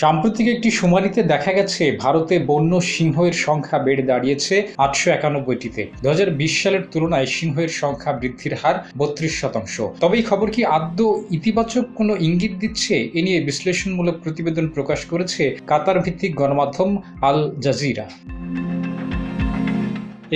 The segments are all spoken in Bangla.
সাম্প্রতিক একটি শুমারিতে দেখা গেছে, ভারতে বন্য সিংহের সংখ্যা বেড়ে দাঁড়িয়েছে আটশো একানব্বইটিতে। দু হাজার বিশ সালের তুলনায় সিংহের সংখ্যা বৃদ্ধির হার বত্রিশ শতাংশ। তবে এই খবর কি আদ্য ইতিবাচক কোনো ইঙ্গিত দিচ্ছে? এ নিয়ে বিশ্লেষণমূলক প্রতিবেদন প্রকাশ করেছে কাতার ভিত্তিক গণমাধ্যম আল জাজিরা।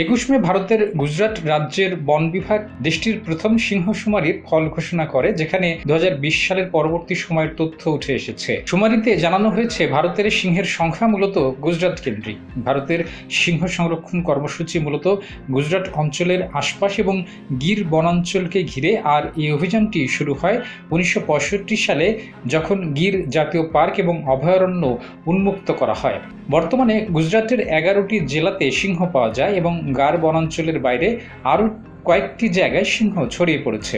একুশ মে ভারতের গুজরাট রাজ্যের বন বিভাগ দেশটির প্রথম সিংহ শুমারির ফল ঘোষণা করে, যেখানে দু হাজার বিশ সালের পরবর্তী সময়ের তথ্য উঠে এসেছে। শুমারিতে জানানো হয়েছে, ভারতের সিংহের সংখ্যা মূলত গুজরাট কেন্দ্রিক। ভারতের সিংহ সংরক্ষণ কর্মসূচি মূলত গুজরাট অঞ্চলের আশপাশ এবং গির বনাঞ্চলকে ঘিরে, আর এই অভিযানটি শুরু হয় উনিশশো পঁয়ষট্টি সালে, যখন গির জাতীয় পার্ক এবং অভয়ারণ্য উন্মুক্ত করা হয়। বর্তমানে গুজরাটের এগারোটি জেলাতে সিংহ পাওয়া যায় এবং গার বনাঞ্চলের বাইরে আরও কয়েকটি জায়গায় সিংহ ছড়িয়ে পড়েছে।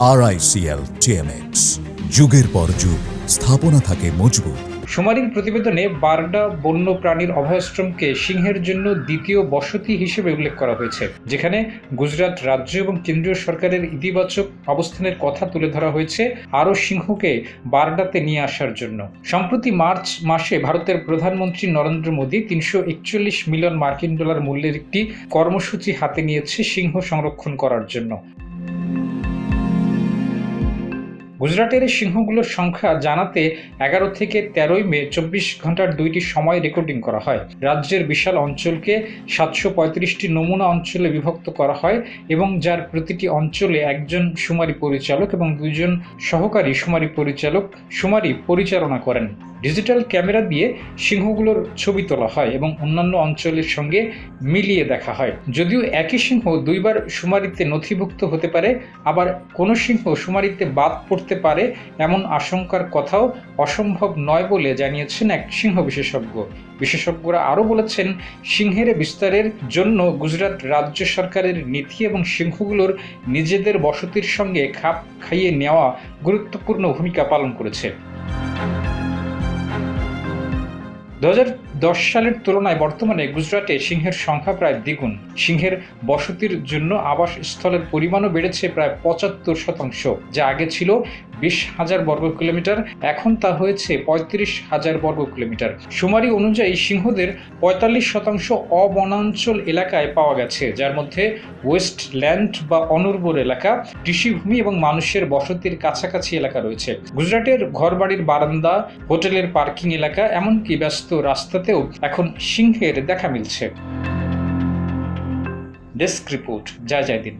আরআইসিএল টিএমএক্স যুগের পর যুগ, স্থাপনা থাকে মজবুত। শুমারির প্রতিবেদনে বারডা বন্য প্রাণীর অভয়াশ্রমকে সিংহের জন্য দ্বিতীয় বসতি হিসেবে উল্লেখ করা হয়েছে, যেখানে গুজরাট রাজ্য এবং কেন্দ্রীয় সরকারের ইতিবাচক অবস্থানের কথা তুলে ধরা হয়েছে আরও সিংহকে বারডাতে নিয়ে আসার জন্য। সম্প্রতি মার্চ মাসে ভারতের প্রধানমন্ত্রী নরেন্দ্র মোদী তিনশো একচল্লিশ মিলিয়ন মার্কিন ডলার মূল্যের একটি কর্মসূচি হাতে নিয়েছে সিংহ সংরক্ষণ করার জন্য। গুজরাটের সিংহগুলোর সংখ্যা জানাতে এগারো থেকে তেরোই মে চব্বিশ ঘণ্টার দুইটি সময় রেকর্ডিং করা হয়। রাজ্যের বিশাল অঞ্চলকে সাতশো পঁয়ত্রিশটি নমুনা অঞ্চলে বিভক্ত করা হয় এবং যার প্রতিটি অঞ্চলে একজন সুমারি পরিচালক এবং দুজন সহকারী সুমারি পরিচালক সুমারি পরিচালনা করেন। ডিজিটাল ক্যামেরা দিয়ে সিংহগুলোর ছবি তোলা হয় এবং অন্যান্য অঞ্চলের সঙ্গে মিলিয়ে দেখা হয়। যদিও একই সিংহ দুইবার সুমারিতে নথিভুক্ত হতে পারে, আবার কোনো সিংহ সুমারিতে বাদ পড়তে পারে এমন আশঙ্কার কথাও অসম্ভব নয় বলে জানিয়েছেন এক সিংহ বিশেষজ্ঞ। বিশেষজ্ঞরা আরও বলেছেন, সিংহের বিস্তারের জন্য গুজরাট রাজ্য সরকারের নীতি এবং সিংহগুলোর নিজেদের বসতির সঙ্গে খাপ খাইয়ে নেওয়া গুরুত্বপূর্ণ ভূমিকা পালন করেছে। দু হাজার দশ সালের তুলনায় বর্তমানে গুজরাটে সিংহের সংখ্যা প্রায় দ্বিগুণ। সিংহের বসতির জন্য আবাসস্থলের পরিমাণও বেড়েছে প্রায় পঁচাত্তর শতাংশ, যা আগে ছিল বিশ হাজার বর্গ কিলোমিটার, এখন তা হয়েছে পঁয়ত্রিশ হাজার বর্গ কিলোমিটার। শুমারি অনুযায়ী সিংহদের পঁয়তাল্লিশ শতাংশ অবনাঞ্চল এলাকায় পাওয়া গেছে, যার মধ্যে ওয়েস্ট ল্যান্ড বা অনুর্বর এলাকা, কৃষিভূমি এবং মানুষের বসতির কাছাকাছি এলাকা রয়েছে। গুজরাটের ঘরবাড়ির বারান্দা, হোটেলের পার্কিং এলাকা, এমনকি ব্যস্ত রাস্তাতেও এখন সিংহের দেখা মিলছে। ডেস্ক রিপোর্ট যা যায় দিন